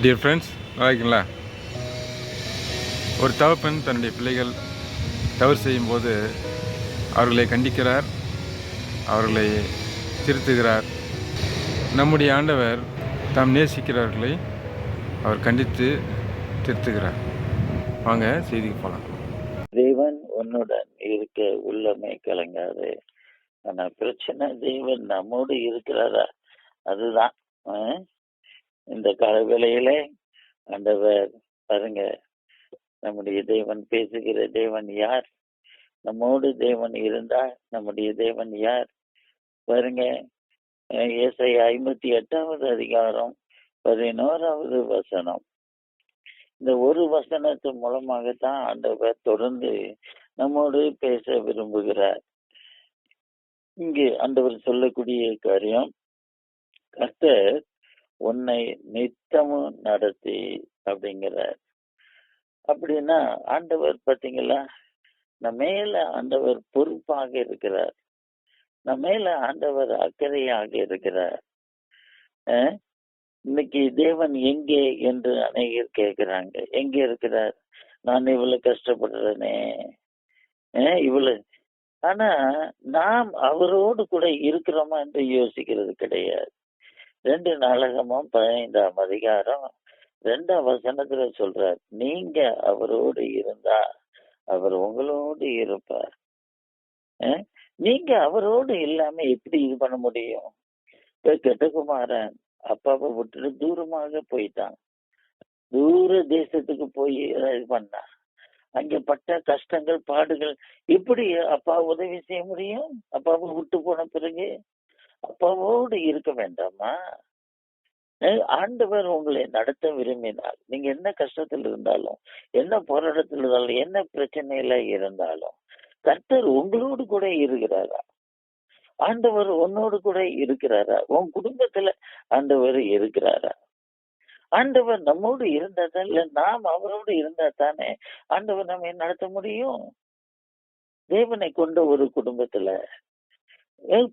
Dear friends நல்லா ஒரு தவப்பெண் தன்னுடைய பிள்ளைகள் தவறு செய்யும்போது அவர்களை கண்டிக்கிறார் அவர்களை திருத்துகிறார். நம்முடைய ஆண்டவர் தாம் நேசிக்கிறவர்களை அவர் கண்டித்து திருத்துகிறார். வாங்க செய்திக்கு போகலாம் தேவன் உன்னுடன் இருக்க உள்ளமே கலங்காது. ஆனால் பிரச்சனை தேவன் நம்மோடு இருக்கிறாரா? அதுதான் இந்த கால வேளையில ஆண்டவர் பாருங்க நம்முடைய தேவன் பேசுகிற தேவன் யார்? நம்மோடு தேவன் இருந்தா நம்முடைய தேவன் யார்? பாருங்க இயேசை ஐம்பத்தி எட்டாவது அதிகாரம் பதினோராவது வசனம். இந்த ஒரு வசனத்து மூலமாகத்தான் ஆண்டவர் தொடர்ந்து நம்மோடு பேச விரும்புகிறார். இங்கு ஆண்டவர் சொல்லக்கூடிய காரியம் கர்த்தர் உன்னை நித்தமும் நடத்தி அப்படிங்கிறார். அப்படின்னா ஆண்டவர் பார்த்தீங்களா நம்ம மேல ஆண்டவர் பொறுப்பாக இருக்கிறார். நம்ம மேல ஆண்டவர் அக்கறையாக இருக்கிறார். இன்னைக்கு தேவன் எங்கே என்று அநேகர் கேட்கிறாங்க. எங்கே இருக்கிறார்? நான் இவ்வளவு கஷ்டப்படுறேனே. இவ்வளவு. ஆனா நாம் அவரோடு கூட இருக்கிறோமா என்று யோசிக்கிறது கிடையாது. ரெண்டு நாடகமும் பதினைந்தாம் அதிகாரம் ரெண்டாம் வசனத்துல சொல்றார் நீங்க அவரோடு இருந்தா அவர் உங்களோடு இருப்பார். நீங்க அவரோடு இல்லாம எப்படி இது பண்ண முடியும்? இப்ப கெட்டகுமாரன் அப்பாவை விட்டுட்டு தூரமாக போயிட்டான். தூர தேசத்துக்கு போய் இது பண்ணான் அங்க பட்ட கஷ்டங்கள் பாடுகள் எப்படி அப்பா உதவி செய்ய முடியும்? அப்பாவை விட்டு போன பிறகு? அப்பாவோடு இருக்க வேண்டாமா? ஆண்டவர் உங்களை நடத்த விரும்பினால் நீங்க என்ன கஷ்டத்தில் இருந்தாலும் என்ன போராட்டத்தில் இருந்தாலும் என்ன பிரச்சனையில இருந்தாலும் கர்த்தர் உங்களோடு கூட இருக்கிறாரா? ஆண்டவர் உன்னோடு கூட இருக்கிறாரா? உன் குடும்பத்துல ஆண்டவர் இருக்கிறாரா? ஆண்டவர் நம்மோடு இருந்தா தான் இல்ல நாம் அவரோடு இருந்தா தானே ஆண்டவர் நம்ம நடத்த முடியும்? தேவனை கொண்ட ஒரு குடும்பத்துல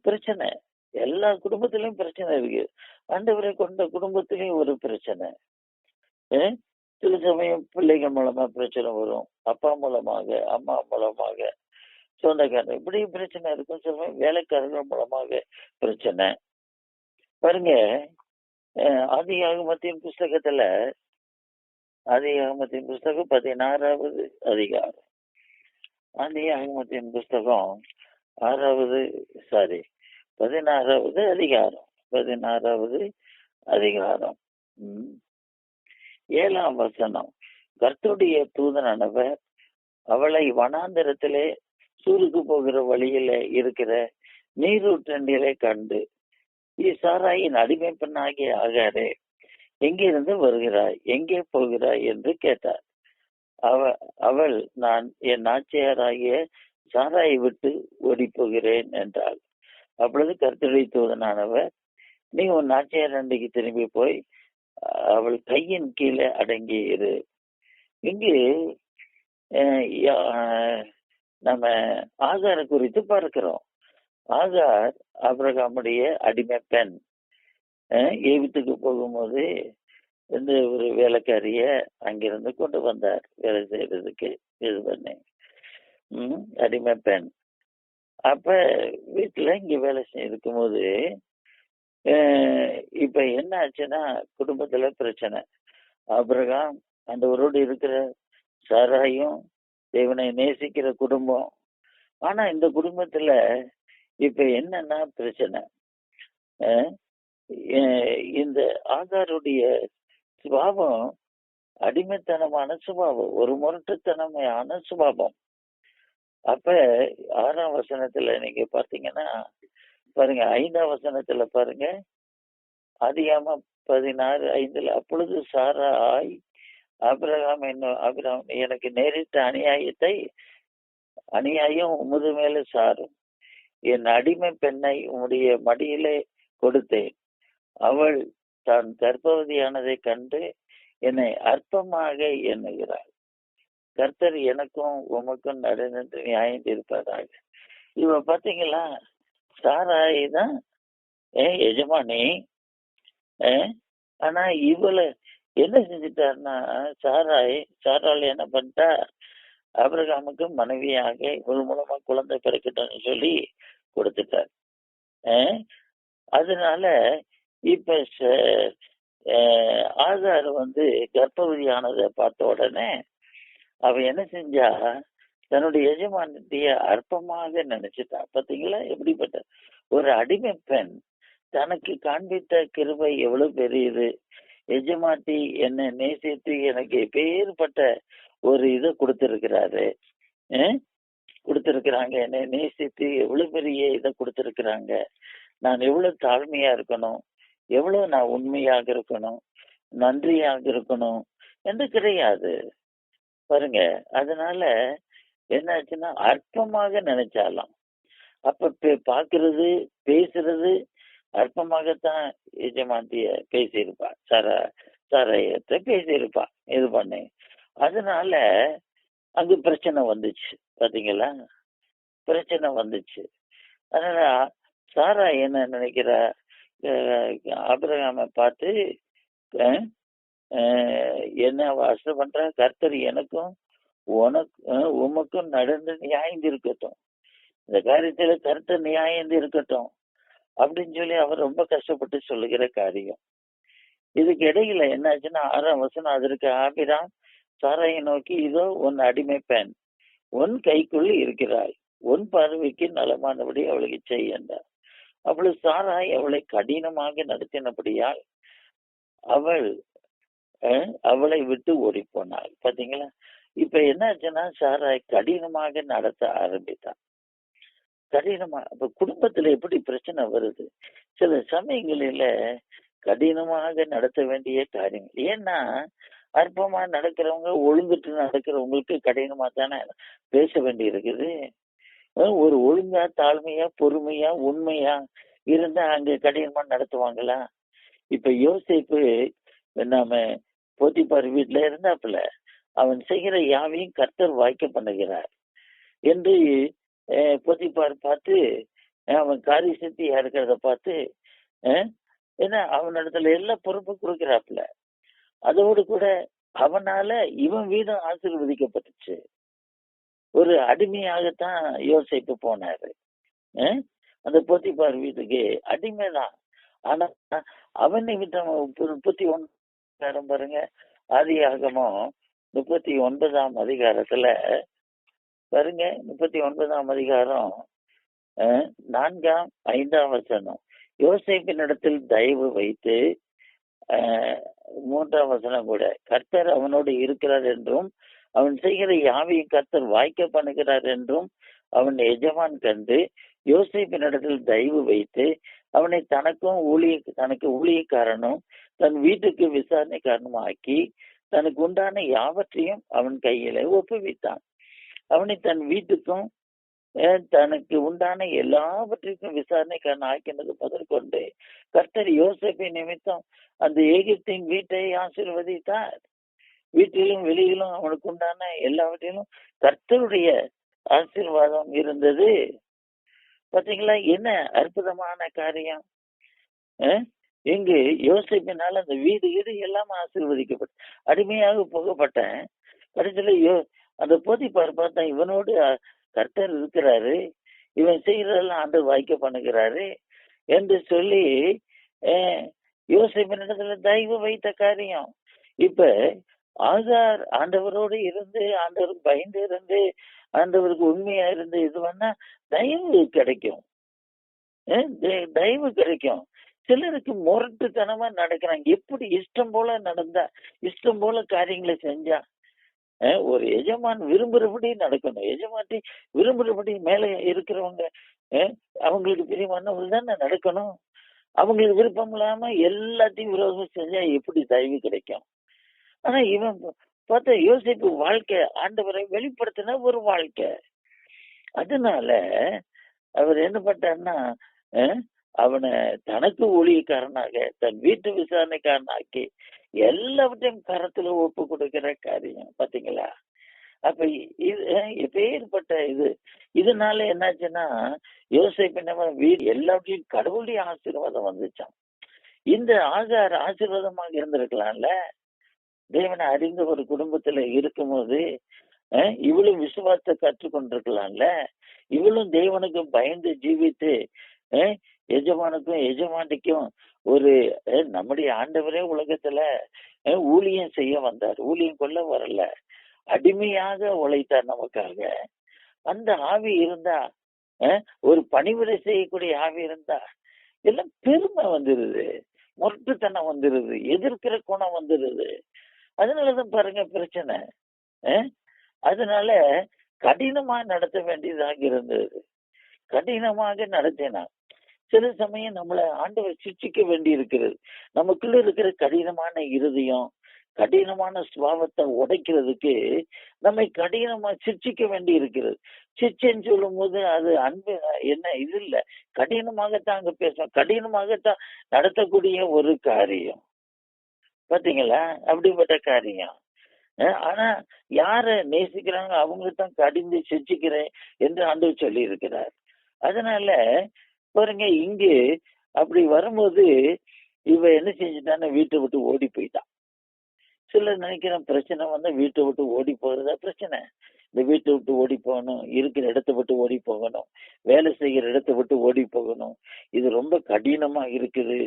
பிரச்சனை. எல்லா குடும்பத்திலயும் பிரச்சனை இருக்கு. ஆண்டவரை கொண்ட குடும்பத்திலையும் ஒரு பிரச்சனை. சில சமயம் பிள்ளைகள் மூலமா பிரச்சனை வரும். அப்பா மூலமாக அம்மா மூலமாக சொந்தக்காரன் இப்படி பிரச்சனை இருக்கும். சில சமயம் வேலைக்காரர்கள் மூலமாக பிரச்சனை. பாருங்க அஹ் ஆதி புஸ்தகத்துல ஆதி ஆகமத்தின் புஸ்தகம் பதினாறாவது அதிகாரம். ஆதி ஆகமத்தின் புஸ்தகம் ஆறாவது சாரி பதினாறாவது அதிகாரம். பதினாறாவது அதிகாரம். ஏழாம் வசனம். கர்த்துடைய தூதனானவர் அவளை வனாந்தரத்திலே சூருக்கு போகிற வழியில இருக்கிற நீரூற்றண்டிலே கண்டு சாராயின் அடிமை பெண்ணாகிய ஆகாரே எங்கிருந்து வருகிறாய்? எங்கே போகிறாய்? என்று கேட்டார். அவ அவள் நான் என் நாச்சியாராகிய சாராயை விட்டு ஓடி போகிறேன் என்றாள். அப்பொழுது கர்த்தருடைய தூதனானவர் நீ உன் நாச்சியார் அண்டைக்கு திரும்பி போய் அவள் கையின் கீழே அடங்கி இரு. இங்கு நம்ம ஆகார குறித்து பார்க்கிறோம். ஆகார் அப்ரகாமுடைய அடிமை பெண். அஹ், எகிப்துக்கு போகும்போது இந்த ஒரு வேலைக்காரிய அங்கிருந்து கொண்டு வந்தார். வேலை செய்யறதுக்கு இது பண்ணி. அடிமை பெண். அப்ப வீட்டுல இங்க வேலை செய்ய இருக்கும்போது அஹ், இப்ப என்ன ஆச்சுன்னா குடும்பத்துல பிரச்சனை. ஆபிரகாம் ஆண்டவரோடு இருக்கிற சாராயும் தேவனை நேசிக்கிற குடும்பம். ஆனா இந்த குடும்பத்துல இப்ப என்னன்னா பிரச்சனை? இந்த ஆகாருடைய சுபாவம் அடிமைத்தனமான சுபாவம் ஒரு முரட்டுத்தனமையான சுபாவம். அப்ப ஆறாம் வசனத்துல நீங்க பாத்தீங்கன்னா பாருங்க ஐந்தாம் வசனத்துல பாருங்க. அதிகாம பதினாறு ஐந்துல அப்பொழுது சாரா ஆய் அபிரகாம் என்ன அபிராம் எனக்கு நேரிட்ட அநியாயத்தை அநியாயம் உமது மேல சாரும். என் அடிமை பெண்ணை உம்முடைய மடியிலே கொடுத்தேன். அவள் தான் கர்ப்பவதியானதை கண்டு என்னை அற்பமாக எண்ணுகிறாள். கர்த்தர் எனக்கும் உமக்கும் நடுநின்று நியாயம் இருப்பதாக இவ பாத்தீங்களா? சாராய் தான் ஏ எஜமானி ஆனா இவளை என்ன செஞ்சிட்டாருன்னா சாராய் சாரால் என்ன பண்ணிட்டா அபிரகாமுக்கு மனைவியாக இவள் மூலமா குழந்தை பிறக்கட்டும்னு சொல்லி கொடுத்துட்டார். அதனால இப்ப ச- வந்து கர்ப்பவதியானதை பார்த்த உடனே அவ என்ன செஞ்சா தன்னுடைய எஜமானத்தைய அற்பமாக நினைச்சிட்டா பாத்தீங்களா? எப்படிப்பட்ட ஒரு அடிமை பெண் தனக்கு காண்பித்த கிருபை எவ்வளவு பெரியது. எஜமாட்டி என்னை நேசித்து எனக்கு பேர்பட்ட ஒரு இதை கொடுத்திருக்கிறாரு. கொடுத்திருக்கிறாங்க. என்னை நேசித்து எவ்வளவு பெரிய இதை கொடுத்திருக்கிறாங்க. நான் எவ்வளவு தாழ்மையா இருக்கணும். எவ்வளவு நான் உண்மையாக இருக்கணும். நன்றியாக இருக்கணும். என்று கிடையாது. பாருங்க. அதனால என்னாச்சுன்னா அற்பமாக நினைச்சாலாம். அப்ப பே- பாக்குறது பேசுறது அற்பமாகத்தான் எஜமாந்திய பேசியிருப்பா. சர சரையத்தை பேசியிருப்பா. இது பண்ணு. அதனால அங்கு பிரச்சனை வந்துச்சு. பாத்தீங்களா? பிரச்சனை வந்துச்சு. அதனால சாரா என்ன நினைக்கிறா? அஹ் பார்த்து அஹ், அஹ், என்ன வாசம் பண்ற? கர்த்தர் எனக்கும் உனக்கு உமக்கும் நடந்து நியாயம் இருக்கட்டும். இந்த காரியத்துல கர்த்தர் நியாயம் இருக்கட்டும். அப்படின்னு சொல்லி அவர் ரொம்ப கஷ்டப்பட்டு சொல்லுகிற காரியம். இதுக்கு இடையில என்னாச்சுன்னா ஆறாம் வசனம் அதற்கு ஆபிராம் சாராயை நோக்கி இதோ உன் அடிமை பெண் உன் கைக்குள் இருக்கிறாய். உன் பார்வைக்கு நலமானபடி அவளுக்கு செய் என்றார். அவள் சாராய் அவளை கடினமாக நடத்தினபடியால் அவள் அவளை விட்டு ஓடி போனாள் பாத்தீங்களா? இப்ப என்ன ஆச்சுன்னா சாராய் கடினமாக நடத்த ஆரம்பித்தான். கடினமா அப்ப குடும்பத்துல எப்படி பிரச்சனை வருது? சில சமயங்களில கடினமாக நடத்த வேண்டிய காரியங்கள். ஏன்னா அற்பமா நடக்கிறவங்க ஒழுங்குட்டு நடக்கிறவங்களுக்கு கடினமா தானே பேச வேண்டி இருக்குது ஒரு ஒழுங்கா தாழ்மையா பொறுமையா உண்மையா இருந்தா அங்க கடினமா நடத்துவாங்களா? இப்ப யோசிப்பு நாம போத்திப்பார் வீட்டுல இருந்தாப்புல அவன் செய்கிற யாவையும் கர்த்தர் வாய்க்க பண்ணுகிறார் என்று போத்திப்பார் பார்த்து அவன் காரிய சக்தி இருக்கிறத பார்த்து அஹ், ஏன்னா அவனிடத்துல எல்லா பொறுப்பும் கொடுக்கிறாப்புல. அதோடு கூட அவனால இவன் வீதம் ஆசீர்வதிக்கப்பட்டுச்சு. ஒரு அடிமையாகத்தான் யோசிப்பு போனாரு. அந்த போத்திப்பார் வீட்டுக்கு அடிமைதான். ஆனா அவன் நிமித்தம் முப்பத்தி ஒன்று பாருங்க. ஆதி ஆகமும் முப்பத்தி ஒன்பதாம் அதிகாரத்துல பாருங்க முப்பத்தி ஒன்பதாம் அதிகாரம் அஹ், நான்காம் ஐந்தாம் வசனம். யோசிப்பினிடத்தில் தயவு வைத்து மூன்றாம் வசனம் கூட கர்த்தர் அவனோடு இருக்கிறார் என்றும் அவன் செய்கிற யாவையும் கர்த்தர் வாய்க்க பண்ணுகிறார் என்றும் அவன் எஜமான் கண்டு யோசிப்பினிடத்தில் தயவு வைத்து அவனை தனக்கும் ஊழிய தனக்கு ஊழியக்காரனும் தன் வீட்டுக்கு விசாரணை ஆக்கி தனக்கு உண்டான யாவற்றையும் அவன் கையில ஒப்புவித்தான். அவனை தன் வீட்டுக்கும் தனக்கு உண்டான எல்லாவற்றிற்கும் விசாரணைக்காரன் ஆக்கினது முதற்கொண்டு கர்த்தர் யோசிப்பை நிமித்தம் அந்த ஏகிப்தின் வீட்டை ஆசீர்வதித்தார். வீட்டிலும் வெளியிலும் அவனுக்கு உண்டான எல்லாவற்றிலும் கர்த்தருடைய ஆசீர்வாதம் இருந்தது. பாத்தீங்களா? என்ன அற்புதமான காரியம்? இங்கு யோசிப்பினால் அந்த வீடு வீடு எல்லாம் ஆசீர்வதிக்கப்பட்டு அடிமையாக புகப்பட்டேன். கடைசியில யோ அந்த போதிப்பார் பார்த்தா இவனோடு கர்த்தர் இருக்கிறாரு. இவன் செய்யறதெல்லாம் ஆண்டு வாய்க்க பண்ணுகிறாரு என்று சொல்லி அஹ், யோசிப்பினிடத்துல தயவு வைத்த காரியம். இப்ப ஆசார் ஆண்டவரோடு இருந்து ஆண்டவருக்கு பயந்து இருந்து ஆண்டவருக்கு உண்மையா இருந்து இது பண்ணா தயவு கிடைக்கும். தயவு கிடைக்கும். சிலருக்கு முரட்டுத்தனமா நடக்கிறாங்க. எப்படி இஷ்டம் போல நடந்தா இஷ்டம் போல காரியங்களை செஞ்சா ஒரு எஜமான் விரும்புறபடி நடக்கணும். எஜமாட்டி விரும்புறபடி மேல இருக்கிறவங்க அவங்களுக்கு பிரியமானவங்க தானே நடக்கணும். அவங்களுக்கு விருப்பம் இல்லாம எல்லாத்தையும் விரோதம் செஞ்சா எப்படி தயவு கிடைக்கும்? ஆனா இவன் பார்த்தா யோசிப்பு வாழ்க்கை ஆண்டவரை வெளிப்படுத்தின ஒரு வாழ்க்கை. அதனால அவர் என்ன பண்ணாருன்னா அவனை தனக்கு ஊழியக்காரனாக தன் வீட்டு விசாரணைக்காரனாக்கி எல்லாவற்றையும் கரத்துல ஒப்பு கொடுக்கிற காரியம் பாத்தீங்களா? அப்ப இது அஹ், எப்பேற்பட்ட இது இதனால என்னாச்சுன்னா யோசிப்பு வீடு எல்லாவற்றையும் கடவுளுடைய ஆசீர்வாதம் வந்துச்சான் இந்த ஆகார் ஆசீர்வாதமாக இருந்திருக்கலாம்ல? தேவனை அறிந்த ஒரு குடும்பத்துல இருக்கும்போது இவளும் விசுவாசத்தை கற்றுக்கொண்டிருக்கலாம்ல? இவளும் தேவனுக்கு பயந்து ஜீவித்து எஜமானுக்கும் எஜமானிக்கும் ஒரு நம்முடைய ஆண்டவரே உலகத்துல ஊழியம் செய்ய வந்தார். ஊழியம் கொள்ள வரல. அடிமையாக உழைத்தார் நமக்காக. அந்த ஆவி இருந்தா அஹ், ஒரு பணிவிடை செய்யக்கூடிய ஆவி இருந்தா எல்லாம் பெருமை வந்துருது. முரட்டுத்தனம் வந்துருது. எதிர்க்கிற குணம் வந்துருது. அதனாலதான் பாருங்க பிரச்சனை. அதனால கடினமா நடத்த வேண்டியதாக இருந்தது. கடினமாக நடத்தினான். சில சமயம் நம்மளை ஆண்டவர் சிக்ஷிக்க வேண்டி இருக்கிறது நமக்குள்ள இருக்கிற கடினமான இருதயம் கடினமான சுபாவத்தை உடைக்கிறதுக்கு நம்மை கடினமா சிர்ச்சிக்க வேண்டி இருக்கிறது சிச்சைன்னு சொல்லும் போது அது அன்பு என்ன இது இல்ல. கடினமாகத்தான் அங்க பேசும் கடினமாகத்தான் நடத்தக்கூடிய ஒரு காரியம். பாத்தீங்களா? அப்படிப்பட்ட காரியம். ஆனா யார நேசிக்கிறாங்க அவங்க தான் கடிந்து சிர்ச்சிக்கிறேன் என்று ஆண்டு சொல்லி இருக்கிறார் அதனால பாருங்க இங்கு அப்படி வரும்போது இவ என்ன செஞ்சுட்டான்னா வீட்டை விட்டு ஓடி போயிட்டான் சிலர் நினைக்கிற பிரச்சனை வந்து வீட்டை விட்டு ஓடி போறதா பிரச்சனை. இந்த வீட்டை விட்டு ஓடி போகணும் இருக்கிற இடத்த விட்டு ஓடி போகணும் வேலை செய்கிற இடத்த விட்டு ஓடி போகணும். இது ரொம்ப கடினமா இருக்குது.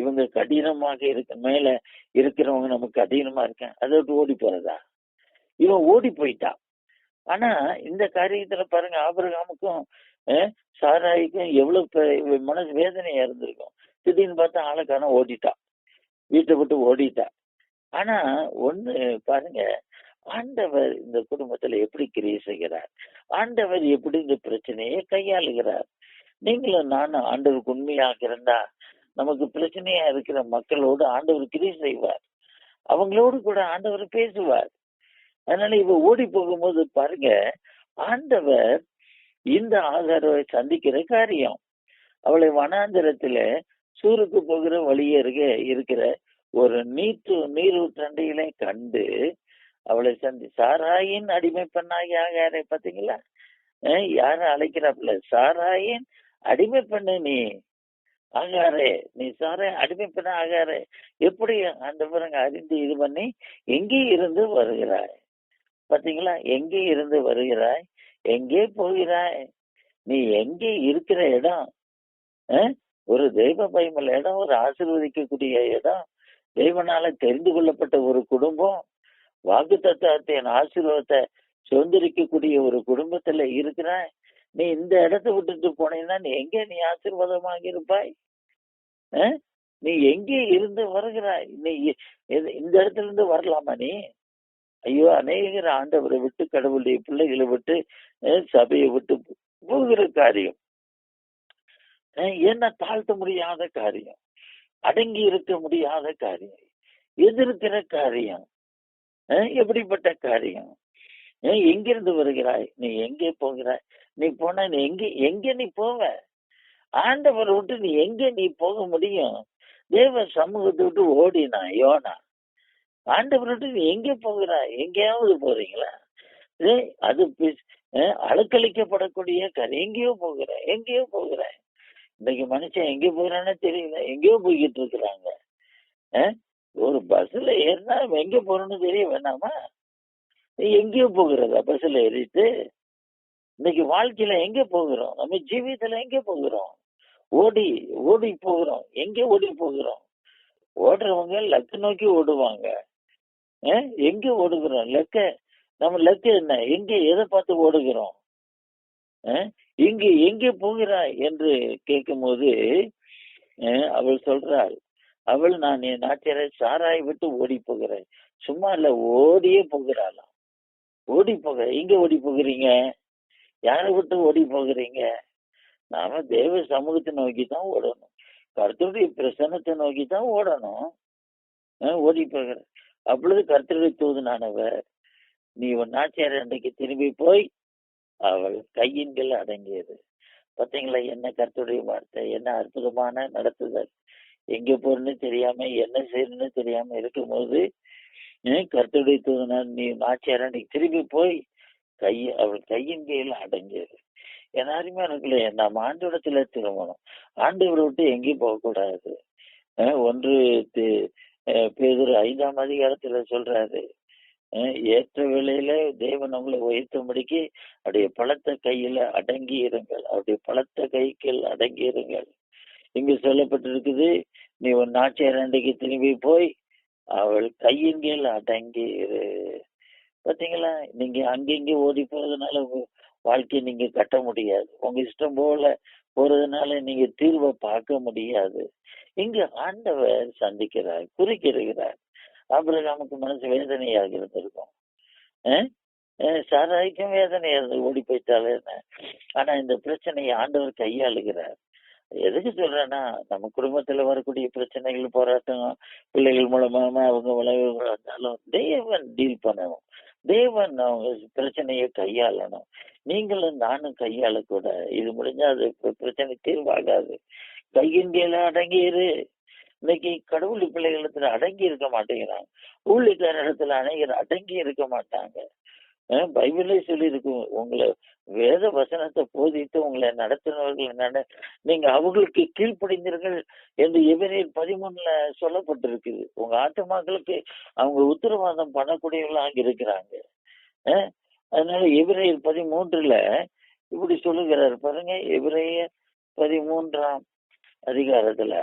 இவங்க கடினமாக இருக்க மேல இருக்கிறவங்க நமக்கு கடினமா இருக்கேன் அதை விட்டு ஓடி போறதா? இவன் ஓடி போயிட்டான் ஆனா இந்த காரியத்துல பாருங்க ஆபரகாமுக்கும் சாராய்க்கும் எவ்வளவு மனசு வேதனையா இருந்திருக்கும். திடீர்னு பார்த்தா ஆளுக்கான ஓடிட்டான் வீட்டை விட்டு ஓடிட்டா. ஆனா ஒண்ணு பாருங்க ஆண்டவர் இந்த குடும்பத்துல எப்படி கிரியை செய்கிறார்? ஆண்டவர் எப்படி இந்த பிரச்சனையை கையாளுகிறார்? நீங்களும் நானும் ஆண்டவருக்கு உண்மையாக இருந்தா நமக்கு பிரச்சனையா இருக்கிற மக்களோடு ஆண்டவர் கிரியை செய்வார். அவங்களோடு கூட ஆண்டவர் பேசுவார். அதனால இவ ஓடி போகும்போது பாருங்க ஆண்டவர் இந்த ஆதரவை சந்திக்கிற காரியம். அவளை வனாந்திரத்துல சூருக்கு போகிற வழியே இருக்க இருக்கிற ஒரு நீட்டு நீரூற்றண்டையிலே கண்டு அவளை சந்தி சாராயின் அடிமை பெண்ணாகி ஆகாரே பாத்தீங்களா? அஹ் யாரும் அழைக்கிறாப்புல? சாராயின் அடிமை பெண்ணு நீ ஆகாரே நீ சாராய் அடிமை பெண்ண ஆகாரே எப்படி அந்த பிறங்க அறிந்து இது பண்ணி எங்கே இருந்து வருகிறாய்? பாத்தீங்களா? எங்கே இருந்து வருகிறாய்? எங்கே போகிறாய்? நீ எங்கே இருக்கிற இடம்? ஒரு தெய்வ பயமுள்ள இடம் ஒரு ஆசிர்வதிக்கக்கூடிய இடம். தெய்வனால தெரிந்து கொள்ளப்பட்ட ஒரு குடும்பம். வாக்கு தத்துவத்தின் ஆசீர்வாதத்தை சுதந்திரிக்கக்கூடிய ஒரு குடும்பத்துல இருக்கிறாய். நீ இந்த இடத்தை விட்டுட்டு போனீங்கன்னா நீ எங்கே நீ ஆசீர்வாதமாக இருப்பாய்? நீ எங்கே இருந்து வருகிறாய்? நீ எது- இந்த இடத்துல இருந்து வரலாமா நீ? ஐயோ அநேகர் ஆண்டவரை விட்டு கடவுளுடைய பிள்ளைகளை விட்டு சபையை விட்டு போகிற காரியம். என்ன தாழ்த்த முடியாத காரியம்? அடங்கி இருக்க முடியாத காரியம். எதிர்க்கிற காரியம். அஹ், எப்படிப்பட்ட காரியம்? எங்கிருந்து வருகிறாய்? நீ எங்கே போகிறாய்? நீ போனா நீ எங்க எங்க நீ போவ? ஆண்டவரை விட்டு நீ எங்க நீ போக முடியும்? தேவ சமூகத்தை விட்டு ஓடினா யோனா ஆண்டவர்கிட்ட எங்கே போகிறா? போகிறாய் எங்கேயாவது போறீங்களா? ஏய், அது அழுக்களிக்கப்படக்கூடிய அஹ், கதை எங்கேயோ போகிற எங்கேயோ போகிற. இன்னைக்கு மனுஷன் எங்க போகிறான்னு தெரியல எங்கேயோ போய்கிட்டு இருக்கிறாங்க. ஒரு பஸ்ல ஏறினா எங்க போறோம்னு தெரிய வேணாமா? நீ எங்கேயோ போகிறதா பஸ்ல ஏறிட்டு? இன்னைக்கு வாழ்க்கையில எங்க போகிறோம்? நம்ம ஜீவியத்துல எங்க போகிறோம்? ஓடி ஓடி போகிறோம். எங்க ஓடி போகிறோம்? ஓடுறவங்க லக்கு நோக்கி ஓடுவாங்க. எங்க ஓடுகிறோம்? லெக்க நம்ம லெக்க என்ன? எங்க எதை பார்த்து ஓடுகிறோம்? இங்கு எங்கே போகிறாய்? என்று கேட்கும்போது அஹ், அவள் சொல்றாள் அவள் நான் என் நாட்டியரை சாராய் விட்டு ஓடி போகிறேன். சும்மா இல்ல ஓடியே போகிறாளாம். ஓடி போக எங்க ஓடி போகிறீங்க? யாரை விட்டு ஓடி போகிறீங்க? நாம தேவ சமூகத்தை நோக்கி தான் ஓடணும். கருத்துடைய பிரசன்னத்தை நோக்கி தான் ஓடணும் ஓடி போகிற அப்பொழுது கர்த்தருடைய தூதுனானவர். நீ உன் நாச்சியார் அன்றைக்கு திரும்பி போய் அவள் கையின்கள் அடங்கியது. பார்த்தீங்களா என்ன கர்த்தருடைய வார்த்தை? என்ன அற்புதமான நடத்துதல்? எங்க போறன்னு தெரியாம என்ன செய்யணும்னு தெரியாம இருக்கும்போது அஹ் கர்த்தருடைய தூதுனார் நீ நாச்சியார் அன்னைக்கு திரும்பி போய் கை அவள் கையின் கையில் அடங்கியது. எல்லாருமே இருக்குல்ல நம்ம ஆண்டோடத்துல திரும்பணும். ஆண்டவரை விட்டு எங்கேயும் போகக்கூடாது. ஒன்று பேதர் ஐந்தாம் அதிகாரத்துல சொல்றாரு ஏற்ற விலையில தேவன் உங்களை உயர்த்தும்படிக்கு அப்படியே பழத்த கையில அடங்கி இருங்கள் அவருடைய பழத்த கைகள் அடங்கி இருங்கள் இங்கு சொல்லப்பட்டிருக்குது நீ உன் நாச்சியார் அண்டைக்கு திரும்பி போய் அவள் கையின் கீழ் அடங்கி இரு பாத்தீங்களா? நீங்க அங்கங்க ஓடி போறதுனால உங்க வாழ்க்கையை நீங்க கட்ட முடியாது. உங்க இஷ்டம் போல போறதுனால நீங்க தீர்வை பார்க்க முடியாது. இங்க ஆண்டவர் சந்திக்கிறார் குறிக்கிறார். நமக்கு மனசு வேதனையாக இருந்திருக்கும். சாராய்க்கும் வேதனை இருந்து ஓடி போயிட்டாலே என்ன? ஆனா இந்த பிரச்சனையை ஆண்டவர் கையாளுகிறார். எதுக்கு சொல்றேன்னா நம்ம குடும்பத்துல வரக்கூடிய பிரச்சனைகள் போராட்டம் பிள்ளைகள் மூலமா அவங்க விளைவுகள் வந்தாலும் தேவன் டீல் பண்ணணும். தேவன் அவங்க பிரச்சனையை கையாளணும். நீங்களும் நானும் கையாளக்கூட. இது முடிஞ்சா அது பிரச்சனை தீர்வாகாது. கையின் அடங்கியிரு. அடங்கி இரு இன்னைக்கு கடவுள் பிள்ளைகளிடத்துல அடங்கி இருக்க மாட்டேங்கிறாங்க ஊழியக்கார இடத்துல அநேகர் அடங்கி இருக்க மாட்டாங்க. அஹ் பைபிளே சொல்லியிருக்கும் உங்களை வேத வசனத்தை போதித்து உங்களை நடத்தினவர்கள் நட நீங்க அவங்களுக்கு கீழ்ப்படிந்தீர்கள் என்று எவரேல் பதிமூணுல சொல்லப்பட்டிருக்குது. உங்க ஆத்துமாக்களுக்கு அவங்க உத்தரவாதம் பண்ணக்கூடியவர்களாக இருக்கிறாங்க. அதனால எவிரையில் பதிமூன்றுல இப்படி சொல்லுகிறார் பாருங்க. எபிரேயர் பதிமூன்றாம் அதிகாரத்துல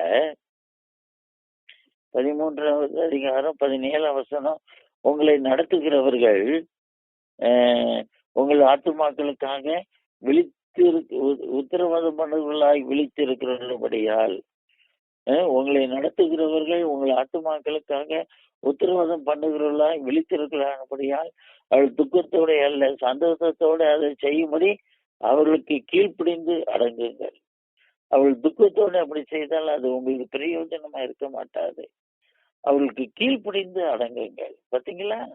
பதிமூன்றாவது அதிகாரம் பதினேழாம் வசனம் உங்களை நடத்துகிறவர்கள் உங்கள் ஆத்துமாக்களுக்காக விழித்து உத்தரவாதம் பண்ணுவர்களாய் விழித்திருக்கிறபடியால் உங்களை நடத்துகிறவர்கள் உங்கள் ஆத்துமாக்களுக்காக உத்தரவாதம் பண்ணுகிறவர்களாய் விழித்திருக்கிறான்படியால் அவள் துக்கத்தோட அல்ல சந்தோஷத்தோட அதை செய்யும்படி அவர்களுக்கு கீழ்ப்பிடிந்து அடங்குங்கள். அவள் துக்கத்தோடு அப்படி செய்தால் அது உங்களுக்கு பிரயோஜனமா இருக்க மாட்டாது. அவளுக்கு கீழ்ப்படிந்து அடங்குங்கள். பாத்தீங்களா?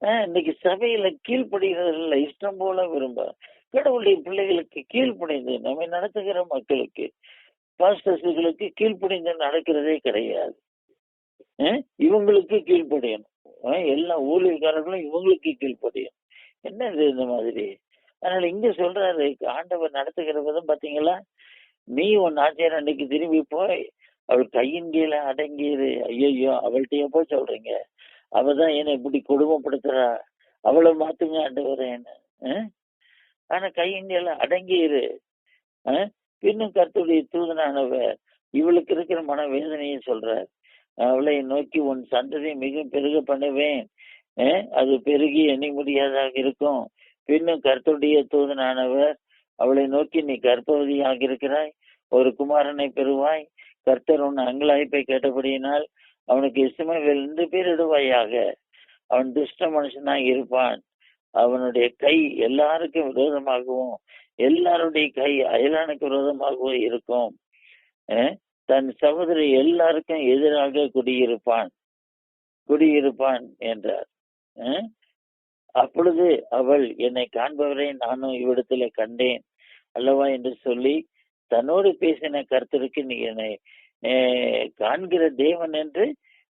ஆஹ் இன்னைக்கு சபையில கீழ்ப்படுகிறதில்ல இஷ்டம் போல விரும்ப. கடவுளுடைய பிள்ளைகளுக்கு கீழ்ப்படிந்து நம்மை நடத்துகிற மக்களுக்கு பாஸ்டர்ஸுகளுக்கு கீழ்ப்படிந்து நடக்கிறதே கிடையாது. இவங்களுக்கு கீழ்ப்படியணும். எல்லா ஊழியக்காரர்களும் இவங்களுக்கு கீழ்ப்படியணும். என்ன இது இந்த மாதிரி? அதனால இங்க சொல்றாரு ஆண்டவர் நடத்துகிற விதம் பாத்தீங்களா? நீ உன் நாச்சியார் அன்னைக்கு திரும்பி போய் அவள் கையின் கீழே அடங்கிரு ஐயோ அவள்கிட்டயே போய் சொல்றீங்க. அவதான் என்னை இப்படி கொடுமைப்படுத்துறா. அவளை மாத்துங்க ஆண்டு வரேன்னு ஆனா கையின் கீழே அடங்கியிரு. பின்னும் கருத்துடைய தூதனானவர் இவளுக்கு இருக்கிற மன வேதனையை சொல்றார். அவளை நோக்கி உன் சந்ததியை மிக பெருக பண்ணுவேன். அது பெருகி எண்ணி முடியாதாக இருக்கும். பின்னும் கருத்துடைய தூதனானவர் அவளை நோக்கி நீ கற்பவதியாக இருக்கிறாய் ஒரு குமாரனை பெறுவாய். கர்த்தர் உன் அங்கலாய்ப்பை கேட்டபடியினால் அவனுக்கு இஸ்மவேல் என்று பேரிடுவாயாக அவன் துஷ்ட மனுஷனாக இருப்பான். அவனுடைய கை எல்லாருக்கும் விரோதமாகவும் எல்லாருடைய கை அயலானுக்கு விரோதமாகவும் இருக்கும். தன் சகோதரி எல்லாருக்கும் எதிராக குடியிருப்பான். குடியிருப்பான் என்றார். அப்பொழுது அவள் என்னை காண்பவரை நானும் இவ்விடத்துல கண்டேன். அல்லவா என்று சொல்லி தன்னோடு பேசின கர்த்தருக்கு நீ என்னை காண்கிற தேவன் என்று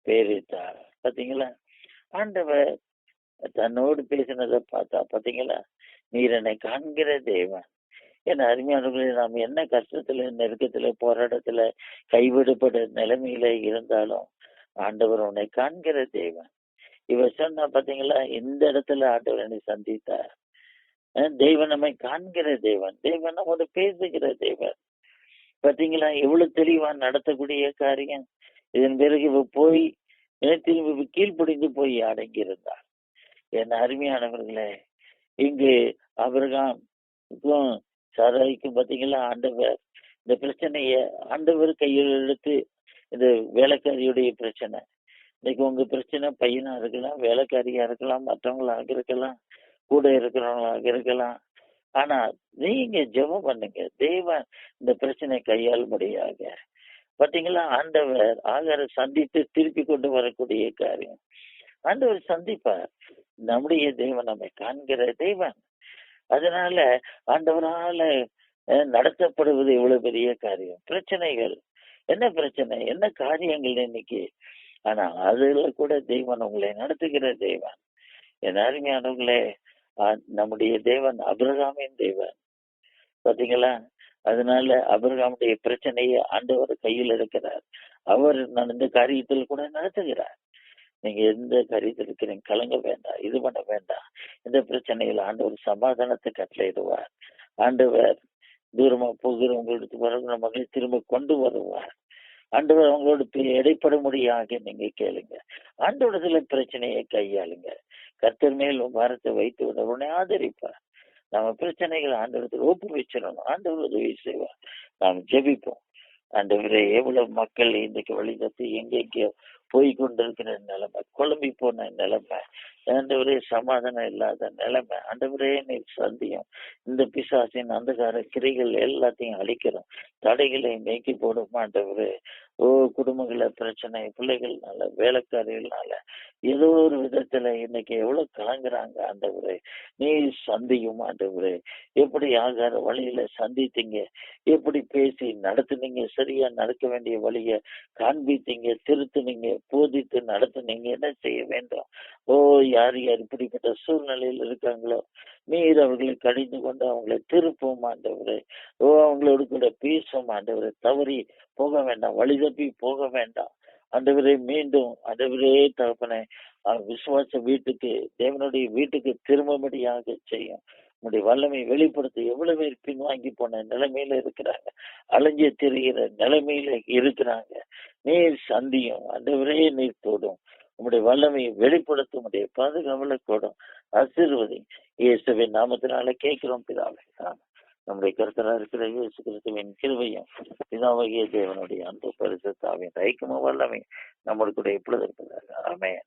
பெயரிட்டார். பாத்தீங்களா? ஆண்டவர் தன்னோடு பேசினதை பார்த்தா பாத்தீங்களா? நீர் என்னை காண்கிற தேவன். என் அருமையானவர்களே நாம் என்ன கஷ்டத்துல நெருக்கத்துல போராட்டத்துல கைவிடப்பட நிலைமையில இருந்தாலும் ஆண்டவர் உன்னை காண்கிற தேவன். இவர் சொன்னா பாத்தீங்களா? இந்த இடத்துல ஆண்டவர் என்னை சந்தித்தார். தேவன் நம்மை காண்கிற தேவன். தேவன் நம்மோட பேசுகிற தேவன். பாத்தீங்களா எவ்வளவு தெளிவா நடத்தக்கூடிய காரியம். இதன் பிறகு இவ போய் திரும்பி கீழ்ப்படிந்து போய் அடங்கியிருந்தார் என் அருமையானவர்களே இங்கு அபிரகாமுக்கும் சாராய்க்கும் பாத்தீங்களா ஆண்டவர் இந்த பிரச்சனைய ஆண்டவர் கையில் எடுத்து இந்த வேலைக்காரியுடைய பிரச்சனை. இன்னைக்கு உங்க பிரச்சனை பையனா இருக்கலாம் வேலைக்காரியா இருக்கலாம் மற்றவங்களாக இருக்கலாம் கூட இருக்கிறவங்களாக இருக்கலாம். ஆனா நீங்க ஜெபம் பண்ணுங்க. தெய்வம் இந்த பிரச்சனை கையாளும்படியாக பாத்தீங்களா ஆண்டவர் ஆகாரை சந்தித்து திருப்பி கொண்டு வரக்கூடிய காரியம். ஆண்டவர் சந்திப்பார். நம்முடைய தெய்வம் நம்மை காண்கிற தெய்வம் அதனால ஆண்டவரால நடத்தப்படுவது இவ்வளவு பெரிய காரியம். பிரச்சனைகள். என்ன பிரச்சனை? என்ன காரியங்கள் இன்னைக்கு? ஆனா அதுல கூட தெய்வன் உங்களை நடத்துகிற தெய்வன் என் அருமையானவங்களே நம்முடைய தேவன் அபிரகாமின் தேவன். பாத்தீங்களா? அதனால அபிரகாமுடைய பிரச்சனையை ஆண்டவர் கையில் எடுக்கிறார். அவர் நடந்த காரியத்தில் கூட நடத்துகிறார். நீங்க எந்த காரியத்தில் இருக்கிறீங்க கலங்க வேண்டாம் இது பண்ண வேண்டாம். இந்த பிரச்சனையில் ஆண்டவர் சமாதானத்தை கட்டளையிடுவார். ஆண்டவர் தூரமா போகிறவங்களுக்கு வர மகளை திரும்ப கொண்டு வருவார். ஆண்டவர் அவங்களோட இடைப்படும்படியாக நீங்க கேளுங்க. ஆண்டோடத்துல பிரச்சனையை கையாளுங்க. கர்த்தர் மேல் பாரத்தை வைத்து விட உடனே ஆதரிப்பார். நம்ம பிரச்சனைகளை ஆண்டவரத்தில் ஒப்பு வச்சிடணும். ஆண்டவர் உதவி செய்வார். நாம் ஜெபிப்போம். ஆண்டவரே எவ்வளவு மக்கள் இன்றைக்கு வழிதத்தி எங்கெங்கே போய் கொண்டிருக்கிற நிலைமை குழம்பி போன நிலைமை ஆண்டவரே சமாதானம் இல்லாத நிலைமை ஆண்டவரே நீ சந்தியும். இந்த பிசாசின் அந்தகார கிரைகள் எல்லாத்தையும் அழிக்கிறோம். தடைகளை நீக்கி போடும் ஆண்டவரே. ஓ குடும்பங்கள பிரச்சனை பிள்ளைகள்னால வேலைக்காரிகள்னால ஏதோ ஒரு விதத்துல இன்னைக்கு எவ்வளவு கலங்குறாங்க ஆண்டவரே நீ சந்தியும் ஆண்டவரே எப்படி ஆகார வழியில சந்தித்தீங்க? எப்படி பேசி நடத்துனீங்க? சரியா நடக்க வேண்டிய வழிய காண்பித்தீங்க? திருத்துனீங்க? போதித்து நடத்துனீங்க? என்ன செய்ய வேண்டும்? ஓ யார் யார் இப்படிப்பட்ட சூழ்நிலையில் இருக்காங்களோ? நீர் அவர்களை கடிந்து கொண்டு அவங்களை திருப்பும் ஆண்டவரே ஓ அவங்களோடு கூட பேசும் ஆண்டவரே தவறி போக வேண்டாம் வழி தப்பி போக வேண்டாம். ஆண்டவரே மீண்டும் ஆண்டவரே தகப்பனை விசுவாச வீட்டுக்கு தேவனுடைய வீட்டுக்கு திரும்பும்படியாக செய்யும். உங்களுடைய வல்லமை வெளிப்படுத்த எவ்வளவு பேர் பின்வாங்கி போன நிலைமையில இருக்கிறாங்க. அலைஞ்சு திரிகிற நிலைமையில இருக்கிறாங்க. நீர் சந்தியும் ஆண்டவரே நீர் தொடும். உங்களுடைய வல்லமையை வெளிப்படுத்த உடைய பாதுகாவலை கூடும். ஆசீர்வதி இயேசுவின் நாமத்தினால கேட்கிறோம் பிதாவை. நம்முடைய கருத்தரா இருக்கிற இயேசு கிறிஸ்துவின் கிருபையும் பிதாவாகிய தேவனுடைய அன்பு பரிசுத்தாவின் ஐக்கியமும் வல்லமை நம்மளுக்கு கூட எப்பொழுது இருக்கிறார்கள் ஆமென்.